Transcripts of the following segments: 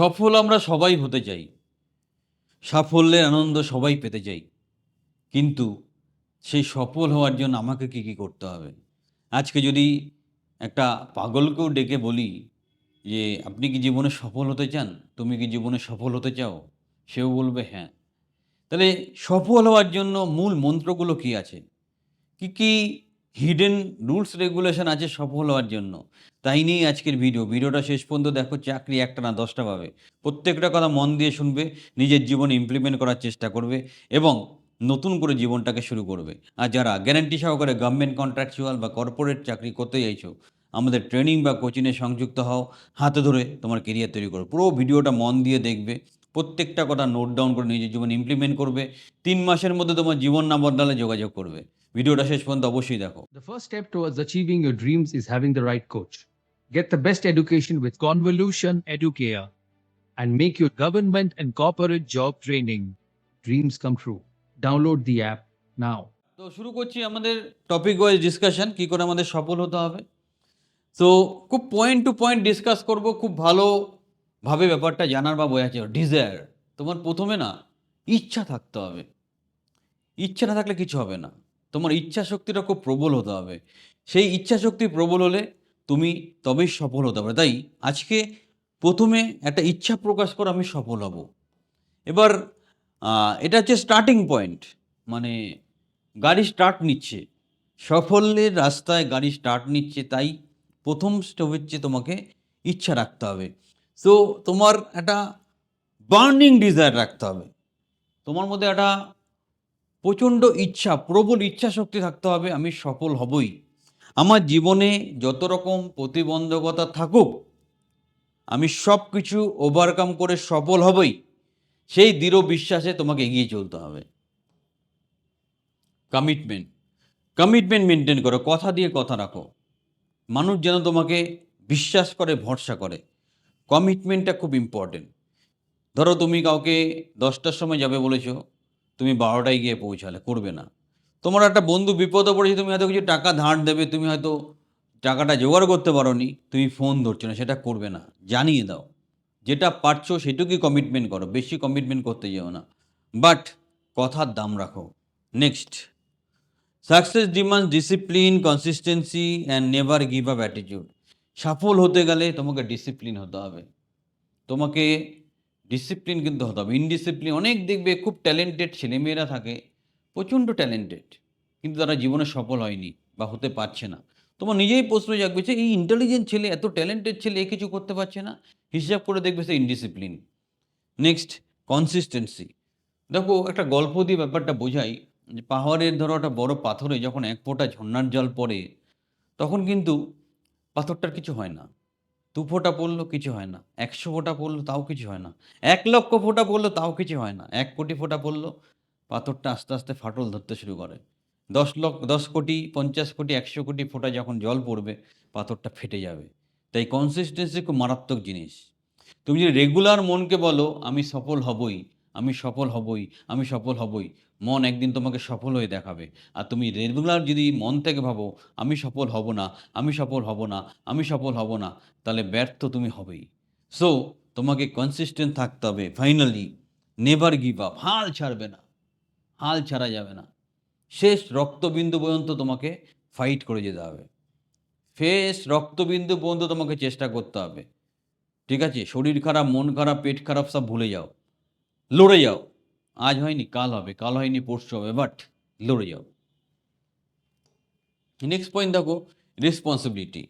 সফল আমরা সবাই হতে চাই। সাফল্যের আনন্দ সবাই পেতে চাই। কিন্তু সেই সফল হওয়ার জন্য আমাকে কী কী করতে হবে? আজকে যদি একটা পাগলকেও ডেকে বলি যে, আপনি কি জীবনে সফল হতে চান? তুমি কি জীবনে সফল হতে চাও? সেও বলবে হ্যাঁ। তাহলে সফল হওয়ার জন্য মূল মন্ত্রগুলো কি আছে? কি কি হিডেন রুলস রেগুলেশন আছে সফল হওয়ার জন্য। তাই নিয়েই আজকের ভিডিও। ভিডিওটা শেষ পর্যন্ত দেখো, চাকরি একটা না দশটা পাবে। প্রত্যেকটা কথা মন দিয়ে শুনবে, নিজের জীবনে ইমপ্লিমেন্ট করার চেষ্টা করবে এবং নতুন করে জীবনটাকে শুরু করবে। আর যারা গ্যারান্টি সহকারে গভর্নমেন্ট কন্ট্রাকচুয়াল বা কর্পোরেট চাকরি করতে চাইছো, আমাদের ট্রেনিং বা কোচিংয়ে সংযুক্ত হও, হাতে ধরে তোমার কেরিয়ার তৈরি করো। পুরো ভিডিওটা মন দিয়ে দেখবে, প্রত্যেকটা কথা নোট ডাউন করে নিজের জীবন ইমপ্লিমেন্ট করবে, তিন মাসের মধ্যে তোমার জীবন না বদলালে যোগাযোগ করবে। ভিডিওটা শেষ পর্যন্ত অবশ্যই দেখো। The first step towards achieving your dreams is having the right coach get the best education with Convolution Educare and make your government and corporate job training dreams come true download the app now তো শুরু করছি আমাদের topic wise discussion কি করে আমাদের সফল হতে হবে। তো খুব পয়েন্ট টু পয়েন্ট ডিসকাস করব খুব ভালো ভাবে ব্যাপারটা জানার বা বোঝাচ্ছে ডিজায়ার তোমার প্রথমে না ইচ্ছা থাকতে হবে। ইচ্ছা না থাকলে কিছু হবে না। তোমার ইচ্ছা শক্তিটা খুব প্রবল হতে হবে। সেই ইচ্ছা শক্তি প্রবল হলে তুমি তবেই সফল হতে পারবে তাই আজকে প্রথমে একটা ইচ্ছা প্রকাশ করে আমি সফল হব। এবার এটা হচ্ছে স্টার্টিং পয়েন্ট মানে গাড়ি স্টার্ট নিচ্ছে। সাফল্যের রাস্তায় গাড়ি স্টার্ট নিচ্ছে, তাই প্রথম স্টেপ হচ্ছে তোমাকে ইচ্ছা রাখতে হবে। সো তোমার একটা বার্নিং ডিজায়ার রাখতে হবে। তোমার মধ্যে একটা প্রচণ্ড ইচ্ছা, প্রবল ইচ্ছা শক্তি থাকতে হবে, আমি সফল হবই। আমার জীবনে যত রকম প্রতিবন্ধকতা থাকুক, আমি সব কিছু ওভারকাম করে সফল হবই। সেই দৃঢ় বিশ্বাসে তোমাকে এগিয়ে চলতে হবে। কমিটমেন্ট কমিটমেন্ট মেনটেন করো, কথা দিয়ে কথা রাখো। মানুষ যেন তোমাকে বিশ্বাস করে, ভরসা করে। কমিটমেন্টটা খুব ইম্পর্টেন্ট ধরো তুমি কাউকে দশটার সময় যাবে বলেছ তুমি বারোটায় গিয়ে পৌঁছালে, করবে না। তোমার একটা বন্ধু বিপদে পড়েছে, তুমি হয়তো কিছু টাকা ধার দেবে, তুমি হয়তো টাকাটা জোগাড় করতে পারো নি তুমি ফোন ধরছো না, সেটা করবে না। জানিয়ে দাও, যেটা পারছ সেটুকুই কমিটমেন্ট করো, বেশি কমিটমেন্ট করতে যেও না। বাট কথার দাম রাখো। Next success demand discipline consistency and never give up attitude সফল হতে গেলে তোমাকে ডিসিপ্লিন হতে হবে। তোমাকে ডিসিপ্লিন কিন্তু হতে হবে। ইনডিসিপ্লিন অনেক দেখবে খুব ট্যালেন্টেড ছেলেমেয়েরা থাকে, প্রচণ্ড ট্যালেন্টেড কিন্তু তারা জীবনে সফল হয়নি বা হতে পারছে না। তোমার নিজেই প্রশ্ন জাগবে যে, এই ইন্টেলিজেন্ট ছেলে, এত ট্যালেন্টেড ছেলে এ কিছু করতে পারছে না? হিসাব করে দেখবে সে ইনডিসিপ্লিন নেক্সট কনসিস্টেন্সি দেখো, একটা গল্প দিয়ে ব্যাপারটা বোঝাই যে, পাহাড়ের ধরো একটা বড় পাথরে যখন এক ফোঁটা ঝর্ণার জল পড়ে, তখন কিন্তু পাথরটার কিছু হয় না। দু ফোঁটা পড়ল কিছু হয় না, একশো ফোঁটা পড়ল তাও কিছু হয় না, এক লক্ষ ফোঁটা পড়ল তাও কিছু হয় না, এক কোটি ফোঁটা পড়ল পাথরটা আস্তে আস্তে ফাটল ধরতে শুরু করে। দশ লক্ষ, দশ কোটি, পঞ্চাশ কোটি, একশো কোটি ফোঁটা যখন জল পড়বে, পাথরটা ফেটে যাবে। তাই কনসিস্টেন্সি খুব মারাত্মক জিনিস। তুমি যদি রেগুলার মনকে বলো, আমি সফল হবই, আমি সফল হবই, আমি সফল হবই মন একদিন তোমাকে সফল হয়ে দেখাবে। আর তুমি রেগুলার যদি মন থেকে ভাবো, আমি সফল হব না, আমি সফল হব না, আমি সফল হব না, তাহলে ব্যর্থ তুমি হবেই। সো তোমাকে কনসিস্টেন্ট থাকতে হবে। ফাইনালি নেভার গিভ আপ হাল ছাড়বে না। হাল ছাড়া যাবে না। শেষ রক্তবিন্দু পর্যন্ত তোমাকে ফাইট করে যেতে হবে। শেষ রক্তবিন্দু পর্যন্ত তোমাকে চেষ্টা করতে হবে। ঠিক আছে? শরীর খারাপ, মন খারাপ, পেট খারাপ সব ভুলে যাও। লড়ে যাও। আজ হয়নি, কাল হবে, কাল হয়নি, পরশু হবে বাট লড়ে যাও। নেক্সট পয়েন্ট দেখো রেসপন্সিবিলিটি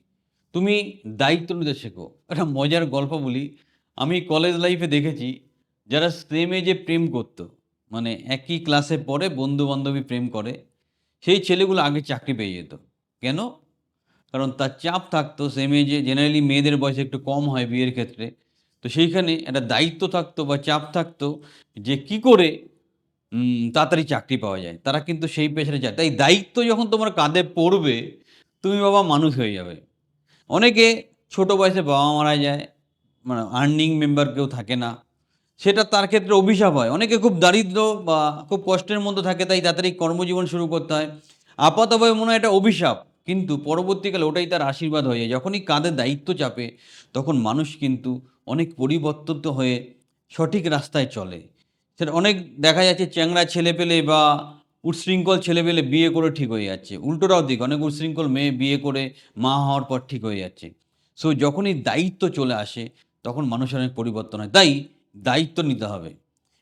তুমি দায়িত্ব নিতে শেখো। একটা মজার গল্প বলি। আমি কলেজ লাইফে দেখেছি, যারা সেম এজে প্রেম করতো মানে একই ক্লাসে পড়ে বন্ধু বান্ধবী প্রেম করে, সেই ছেলেগুলো আগে চাকরি পেয়ে যেত। কেন? কারণ তার চাপ থাকতো সেম এজে জেনারেলি মেয়েদের বয়স একটু কম হয় বিয়ের ক্ষেত্রে। তো সেইখানে একটা দায়িত্ব থাকতো বা চাপ থাকতো যে কি করে তাড়াতাড়ি চাকরি পাওয়া যায়। তারা কিন্তু সেই পেছনে যায়। তাই দায়িত্ব যখন তোমার কাঁধে পড়বে, তুমি বাবা মানুষ হয়ে যাবে। অনেকে ছোট বয়সে বাবা মারা যায় মানে আর্নিং মেম্বার কেউ থাকে না। সেটা তার ক্ষেত্রে অভিশাপ হয়। অনেকে খুব দারিদ্র বা খুব কষ্টের মধ্যে থাকে, তাই তাড়াতাড়ি কর্মজীবন শুরু করতে হয়। আপাতভাবে মনে হয় এটা অভিশাপ। কিন্তু পরবর্তীকালে ওটাই তার আশীর্বাদ হয়ে যায়। যখনই কাঁধে দায়িত্ব চাপে, তখন মানুষ কিন্তু অনেক পরিবর্তিত হয়ে সঠিক রাস্তায় চলে। সেটা অনেক দেখা যাচ্ছে চ্যাংড়া ছেলে পেলে বা উচ্ছৃঙ্খল ছেলে পেলে বিয়ে করে ঠিক হয়ে যাচ্ছে। উল্টোটাও দিক, অনেক উচ্ছৃঙ্খল মেয়ে বিয়ে করে মা হওয়ার পর ঠিক হয়ে যাচ্ছে। সো যখনই দায়িত্ব চলে আসে, তখন মানুষের অনেক পরিবর্তন হয়। তাই দায়িত্ব নিতে হবে।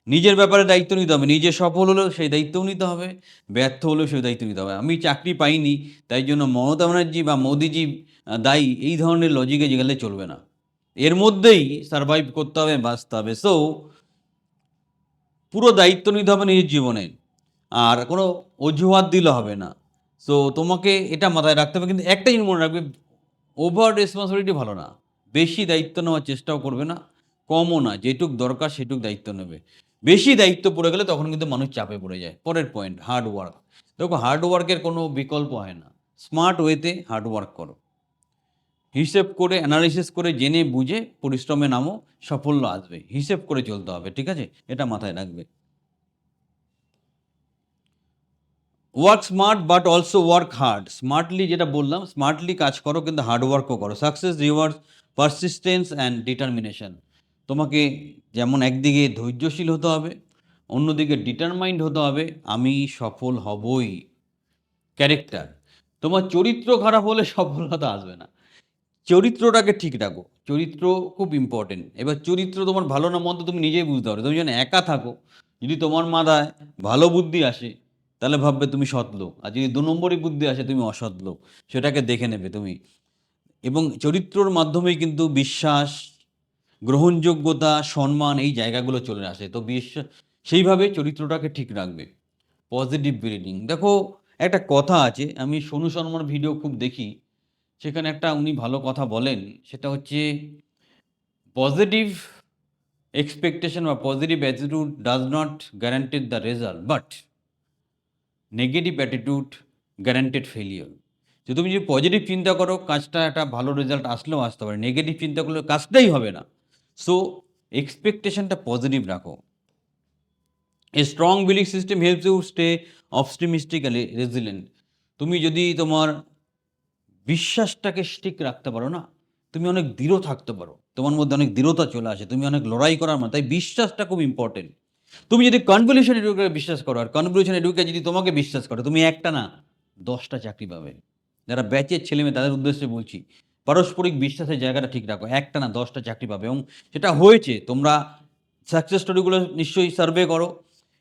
নিজের ব্যাপারে দায়িত্ব নিতে হবে। নিজে সফল হলেও সেই দায়িত্বও নিতে হবে। ব্যর্থ হলেও সেই দায়িত্ব নিতে হবে। আমি চাকরি পাইনি, তাই জন্য মমতা ব্যানার্জি বা মোদিজি দায়ী, এই ধরনের লজিকে গেলে চলবে না। এর মধ্যেই সারভাইভ করতে হবে, বাঁচতে হবে। সো পুরো দায়িত্ব নিতে হবে নিজের জীবনে। আর কোনো অজুহাত দিলে হবে না। সো তোমাকে এটা মাথায় রাখতে হবে। কিন্তু একটা জিনিস মনে রাখবে ওভার রেসপন্সিবিলিটি ভালো না। বেশি দায়িত্ব নেওয়ার চেষ্টাও করবে না। কমও না, যেটুক দরকার সেটুক দায়িত্ব নেবে। বেশি দায়িত্ব পড়ে গেলে তখন কিন্তু মানুষ চাপে পড়ে যায়। পরের পয়েন্ট হার্ড ওয়ার্ক দেখো হার্ড ওয়ার্কের কোনো বিকল্প হয় না। স্মার্ট ওয়েতে হার্ড ওয়ার্ক করো। হিসেব করে অ্যানালিসিস করে, জেনে, বুঝে, পরিশ্রমে নামো, সাফল্য আসবে। হিসেব করে চলতে হবে, ঠিক আছে? এটা মাথায় রাখবে। Work smart but also work hard smartly যেটা বললাম স্মার্টলি কাজ করো, কিন্তু হার্ড ওয়ার্কও করো। Success rewards persistence and determination তোমাকে যেমন একদিকে ধৈর্যশীল হতে হবে, অন্যদিকে ডিটারমাইন্ড হতে হবে, আমি সফল হবই। ক্যারেক্টার তোমার চরিত্র খারাপ হলে সফলতা আসবে না। চরিত্রটাকে ঠিক রাখো। চরিত্র খুব ইম্পর্টেন্ট এবার চরিত্র তোমার ভালো না মন্দ তুমি নিজেই বুঝতে পারো। তুমি যেন একা থাকো, যদি তোমার মাথায় ভালো বুদ্ধি আসে, তাহলে ভাববে তুমি সৎ লোক। আর যদি দু নম্বরই বুদ্ধি আসে, তুমি অসৎ লোক। সেটাকে দেখে নেবে তুমি। এবং চরিত্রর মাধ্যমেই কিন্তু বিশ্বাস, গ্রহণযোগ্যতা, সম্মান এই জায়গাগুলো চলে আসে। তো বিশ্বাস, সেইভাবে চরিত্রটাকে ঠিক রাখবে। পজিটিভ ব্রিডিং দেখো, একটা কথা আছে, আমি সোনু শর্মার ভিডিও খুব দেখি। সেখানে একটা উনি ভালো কথা বলেন, সেটা হচ্ছে পজিটিভ এক্সপেকটেশন বা positive attitude does not guaranteed the result but negative attitude guaranteed failure যে তুমি যদি পজিটিভ চিন্তা করো, কাজটা একটা ভালো রেজাল্ট আসলেও আসতে পারে নেগেটিভ চিন্তা করলে কাজটাই হবে না। সো এক্সপেকটেশনটা পজিটিভ রাখো। A strong belief system helps you stay optimistically resilient তুমি যদি তোমার বিশ্বাসটাকে ঠিক রাখতে পারো না। তুমি অনেক দৃঢ় থাকতে পারো। তোমার মধ্যে অনেক দৃঢ়তা চলে আসে। তুমি অনেক লড়াই করার মানে তাই বিশ্বাসটা খুব ইম্পর্টেন্ট তুমি যদি কনভলিউশন এডুকে বিশ্বাস করো, আর কনভলিউশন এডুকে যদি তোমাকে বিশ্বাস করো, তুমি একটা না, দশটা চাকরি পাবে। যারা ব্যাচের ছেলে মেয়ে, তাদের উদ্দেশ্যে বলছি, পারস্পরিক বিশ্বাসের জায়গাটা ঠিক রাখো। একটা না, দশটা চাকরি পাবে। এবং সেটা হয়েছে, তোমরা সাকসেস স্টোরিগুলো নিশ্চয়ই সার্ভে করো।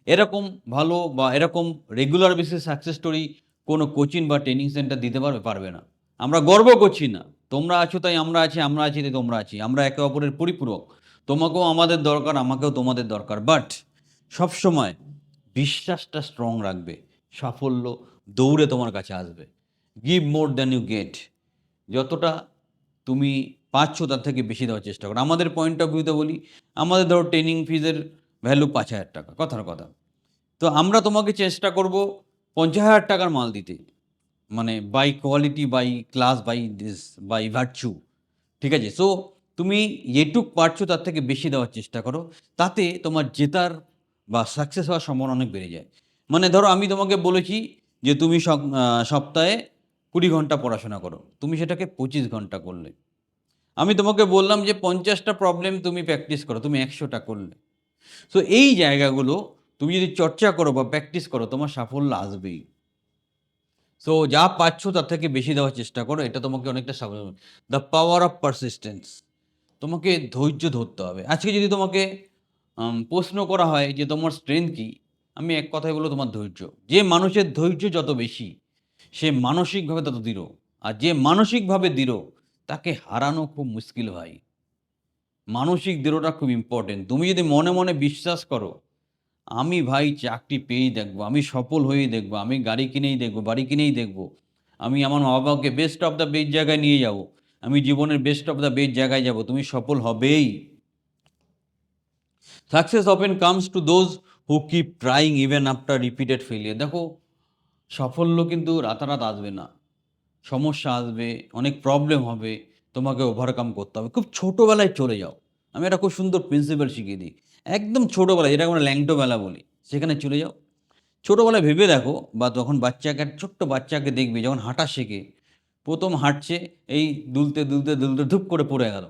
এরকম ভালো বা এরকম রেগুলার বেসিস সাকসেস স্টোরি কোনো কোচিং বা ট্রেনিং সেন্টার দিতে পারবে পারবে না। আমরা গর্ব করছি না। তোমরা আছো তাই আমরা আছি আমরা আছি তাই তোমরা আছি। আমরা একে অপরের পরিপূরক। তোমাকেও আমাদের দরকার, আমাকেও তোমাদের দরকার। বাট সবসময় বিশ্বাসটা স্ট্রং রাখবে। সাফল্য দৌড়ে তোমার কাছে আসবে। Give more than you get যতটা তুমি পাচ্ছ তার থেকে বেশি দেওয়ার চেষ্টা করো। আমাদের পয়েন্ট অফ ভিউতে বলি, আমাদের ধরো ট্রেনিং ফিজের ভ্যালু পাঁচ হাজার টাকা। কথার কথা। তো আমরা তোমাকে চেষ্টা করব পঞ্চাশ হাজার টাকার মাল দিতে। মানে by quality by class by this by virtue ঠিক আছে? সো তুমি যেটুক পারছ তার থেকে বেশি দেওয়ার চেষ্টা করো, তাতে তোমার জেতার বা সাকসেস হওয়ার সম্ভাবনা অনেক বেড়ে যায়। মানে ধরো আমি তোমাকে বলেছি যে তুমি সপ্তাহে কুড়ি ঘণ্টা পড়াশোনা করো, তুমি সেটাকে পঁচিশ ঘণ্টা করলে। আমি তোমাকে বললাম যে পঞ্চাশটা প্রবলেম তুমি প্র্যাকটিস করো, তুমি একশোটা করলে। সো এই জায়গাগুলো তুমি যদি চর্চা করো বা প্র্যাকটিস করো, তোমার সাফল্য আসবেই। সো যা পাচ্ছ তার থেকে বেশি দেওয়ার চেষ্টা করো, এটা তোমাকে অনেকটা সাফল্য দ্য পাওয়ার অফ পারসিস্টেন্স তোমাকে ধৈর্য ধরতে হবে। আজকে যদি তোমাকে প্রশ্ন করা হয় যে তোমার স্ট্রেংথ কী, আমি এক কথায় বলব তোমার ধৈর্য। যে মানুষের ধৈর্য যত বেশি, সে মানসিকভাবে তত দৃঢ়। আর যে মানসিকভাবে দৃঢ়, তাকে হারানো খুব মুশকিল হয় মানসিক দৃঢ়টা খুব ইম্পর্টেন্ট তুমি যদি মনে মনে বিশ্বাস করো আমি ভাই চাকরি পেয়েই দেখব, আমি সফল হয়েই দেখব, আমি গাড়ি কিনেই দেখব, বাড়ি কিনেই দেখব। আমি আমার মা বাবাকে বেস্ট অফ দ্য বেস্ট জায়গায় নিয়ে যাব, আমি জীবনের বেস্ট অফ দ্য বেস্ট জায়গায় যাব, তুমি সফল হবেই। Success often comes to those who keep trying even after repeated failure দেখো, সাফল্য কিন্তু রাতারাত আসবে না। সমস্যা আসবে, অনেক প্রবলেম হবে, তোমাকে ওভারকাম করতে হবে। খুব ছোটোবেলায় চলে যাও। আমি একটা খুব সুন্দর প্রিন্সিপাল শিখিয়ে দিই। একদম ছোটোবেলায় যেটা আমরা ল্যাংটোবেলা বলি, সেখানে চলে যাও। ছোটোবেলায় ভেবে দেখো, বা তখন বাচ্চাকে, ছোট্ট বাচ্চাকে দেখবে, যখন হাঁটা শেখে, প্রথম হাঁটছে, এই দুলতে দুলতে দুলতে ধুপ করে পড়ে গেল।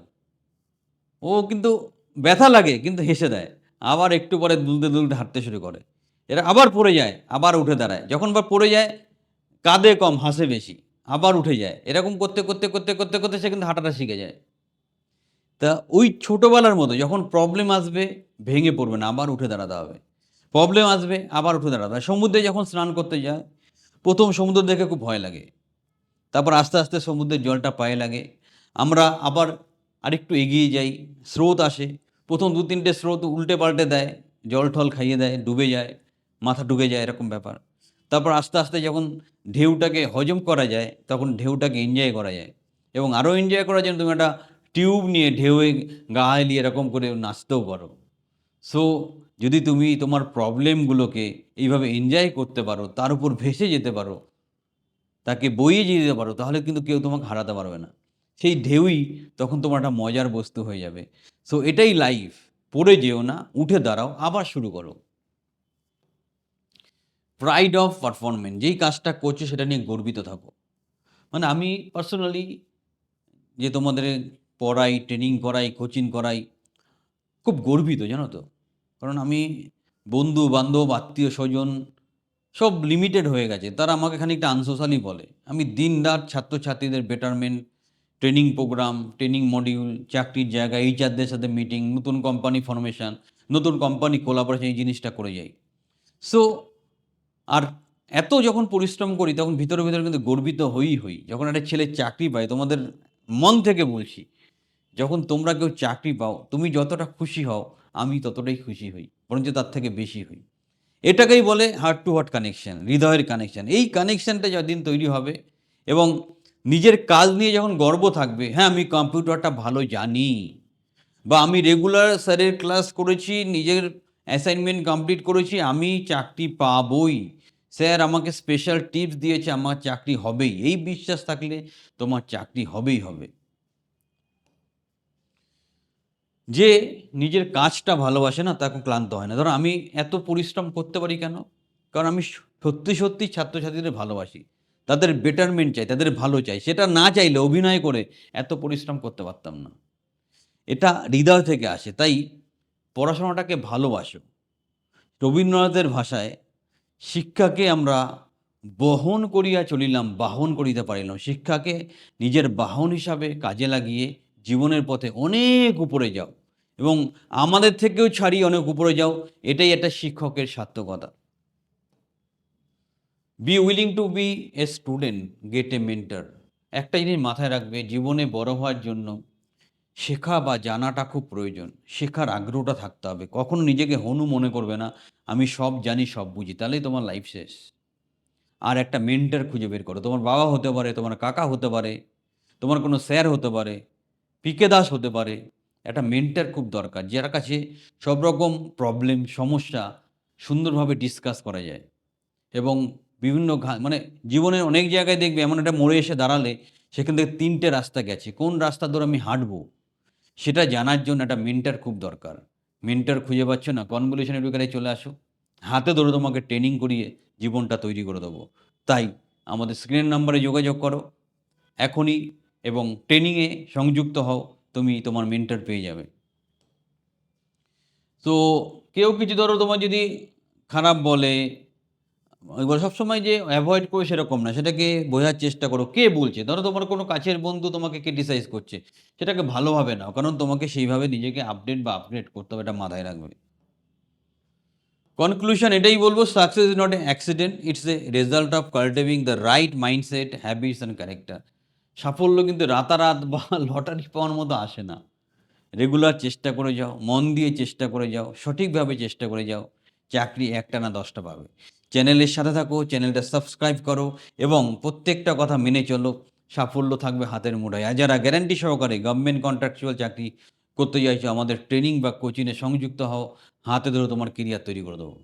ও কিন্তু ব্যথা লাগে, কিন্তু হেসে দেয়। আবার একটু পরে দুলতে দুলতে হাঁটতে শুরু করে। এরা আবার পড়ে যায়, আবার উঠে দাঁড়ায়। যখন বা পড়ে যায়, কাঁদে কম, হাসে বেশি, আবার উঠে যায়। এরকম করতে করতে করতে করতে করতে সে কিন্তু হাঁটাটা শিখে যায়। তা ওই ছোটোবেলার মতো যখন প্রবলেম আসবে, ভেঙে পড়বে না, আবার উঠে দাঁড়াতে হবে। প্রবলেম আসবে, আবার উঠে দাঁড়াতে হবে। সমুদ্রে যখন স্নান করতে যায়, প্রথম সমুদ্র দেখে খুব ভয় লাগে। তারপর আস্তে আস্তে সমুদ্রের জলটা পায়ে লাগে। আমরা আবার আরেকটু এগিয়ে যাই, স্রোত আসে। প্রথম দু তিনটে স্রোত উল্টে পাল্টে দেয়, জল ঠল খাইয়ে দেয়, ডুবে যায়, মাথা ডুবে যায় এরকম ব্যাপার। তারপর আস্তে আস্তে যখন ঢেউটাকে হজম করা যায়, তখন ঢেউটাকে এনজয় করা যায়। এবং আরও এনজয় করার জন্য তুমি একটা টিউব নিয়ে ঢেউয়ে গা এলিয়ে এরকম করে নাচতেও পারো। সো যদি তুমি তোমার প্রবলেমগুলোকে এইভাবে এনজয় করতে পারো, তার উপর ভেসে যেতে পারো, তাকে বইয়ে যেতে পারো, তাহলে কিন্তু কেউ তোমাকে হারাতে পারবে না। সেই ঢেউই তখন তোমার একটা মজার বস্তু হয়ে যাবে। সো এটাই লাইফ পড়ে যেও না, উঠে দাঁড়াও, আবার শুরু করো। প্রাইড অফ পারফরমেন্স যেই কাজটা করছ সেটা নিয়ে গর্বিত থাকো। মানে আমি পার্সোনালি যে তোমাদের পড়াই ট্রেনিং করাই কোচিং করাই। খুব গর্বিত, জানো তো? কারণ আমি বন্ধু, বান্ধব, আত্মীয় স্বজন সব লিমিটেড হয়ে গেছে। তারা আমাকে খানিকটা আনসোশালি বলে। আমি দিন রাত ছাত্রছাত্রীদের betterment training programme training module চাকরির জায়গা এইচআরদের সাথে মিটিং নতুন কোম্পানি ফরমেশন নতুন কোম্পানি কোলাবোরেশন এই জিনিসটা করে যাই। সো আর এত যখন পরিশ্রম করি, তখন ভিতরে ভিতরে কিন্তু গর্বিত হই হই যখন একটা ছেলে চাকরি পায়, তোমাদের মন থেকে বলছি যখন তোমরা কেউ চাকরি পাও, তুমি যতটা খুশি হও, আমি ততটাই খুশি হই, বরঞ্চ তার থেকে বেশি হই। এটাকেই বলে হার্ট টু হার্ট কানেকশন হৃদয়ের কানেকশান এই কানেকশানটা যদিন তৈরি হবে এবং নিজের কাজ নিয়ে যখন গর্ব থাকবে হ্যাঁ আমি কম্পিউটারটা ভালো জানি বা আমি রেগুলার স্যারের ক্লাস করেছি, নিজের অ্যাসাইনমেন্ট কমপ্লিট করেছি, আমি চাকরি পাবই। স্যার আমাকে স্পেশাল টিপস দিয়েছে, আমার চাকরি হবেই। এই বিশ্বাস থাকলে তোমার চাকরি হবেই হবে। যে নিজের কাজটা ভালোবাসে না তাকে ক্লান্ত হয় না। ধরো আমি এত পরিশ্রম করতে পারি কেন? কারণ আমি সত্যি সত্যি ছাত্রছাত্রীদের ভালোবাসি। তাদের বেটারমেন্ট চাই, তাদের ভালো চাই। সেটা না চাইলে অভিনয় করে এত পরিশ্রম করতে পারতাম না। এটা হৃদয় থেকে আসে। তাই পড়াশোনাটাকে ভালোবাসো। রবীন্দ্রনাথের ভাষায়, শিক্ষাকে আমরা বহন করিয়া চলিলাম, বাহন করিতে পারিলাম। শিক্ষাকে নিজের বাহন হিসাবে কাজে লাগিয়ে জীবনের পথে অনেক উপরে যাও এবং আমাদের থেকেও ছাড়িয়ে অনেক উপরে যাও, এটাই একটা শিক্ষকের সার্থকতা। Be willing to be a student get a mentor একটা জিনিস মাথায় রাখবে, জীবনে বড় হওয়ার জন্য শেখা বা জানাটা খুব প্রয়োজন। শেখার আগ্রহটা থাকতে হবে। কখনো নিজেকে হনু মনে করবে না, আমি সব জানি, সব বুঝি, তাহলেই তোমার লাইফ শেষ। আর একটা মেন্টার খুঁজে বের করো। তোমার বাবা হতে পারে, তোমার কাকা হতে পারে, তোমার কোনো স্যার হতে পারে পিকে দাস হতে পারে। একটা মেন্টার খুব দরকার, যার কাছে সব রকম প্রবলেম সমস্যা সুন্দরভাবে ডিসকাস করা যায়। এবং বিভিন্ন মানে জীবনের অনেক জায়গায় দেখবে এমন একটা মোড়ে এসে দাঁড়ালে সেখান থেকে তিনটে রাস্তা গেছে। কোন রাস্তা ধরে আমি হাঁটবো? সেটা জানার জন্য একটা মেন্টার খুব দরকার। মেন্টার খুঁজে পাচ্ছ না কনভলিউশন এডুকেটারে চলে আসো। হাতে ধরে তোমাকে ট্রেনিং করিয়ে জীবনটা তৈরি করে দেবো। তাই আমাদের স্ক্রিনের নাম্বারে যোগাযোগ করো। এখনই এবং ট্রেনিংয়ে সংযুক্ত হও, তুমি তোমার মেন্টার পেয়ে যাবে। তো কেউ কিছু ধরো তোমার যদি খারাপ বলে, এবার সবসময় যে অ্যাভয়েড করে সেরকম না, সেটাকে বোঝার চেষ্টা করো, কে বলছে? ধরো তোমার কোনো কাছের বন্ধু তোমাকে ক্রিটিসাইজ করছে, সেটাকে ভালোভাবে নাও, কারণ তোমাকে সেইভাবে নিজেকে আপডেট বা আপগ্রেড করতে হবে, এটা মাথায় রাখবে। কনক্লুশন এটাই বলব success is not a accident it's a result of cultivating the right mindset habits and character সাফল্য কিন্তু রাতারাত বা লটারি পাওয়ার মতো আসে না। রেগুলার চেষ্টা করে যাও, মন দিয়ে চেষ্টা করে যাও, সঠিকভাবে চেষ্টা করে যাও, চাকরি একটা না দশটা পাবে। চ্যানেলের সাথে থাকো চ্যানেলটা সাবস্ক্রাইব করো এবং প্রত্যেকটা কথা মেনে চলো, সাফল্য থাকবে হাতের মুঠোয়। আর যারা গ্যারান্টি সহকারে গভর্নমেন্ট কন্ট্রাকচুয়াল চাকরি করতে চাইছো, আমাদের ট্রেনিং বা কোচিংয়ে সংযুক্ত হও, হাতে ধরে তোমার কেরিয়ার তৈরি করে দেবো।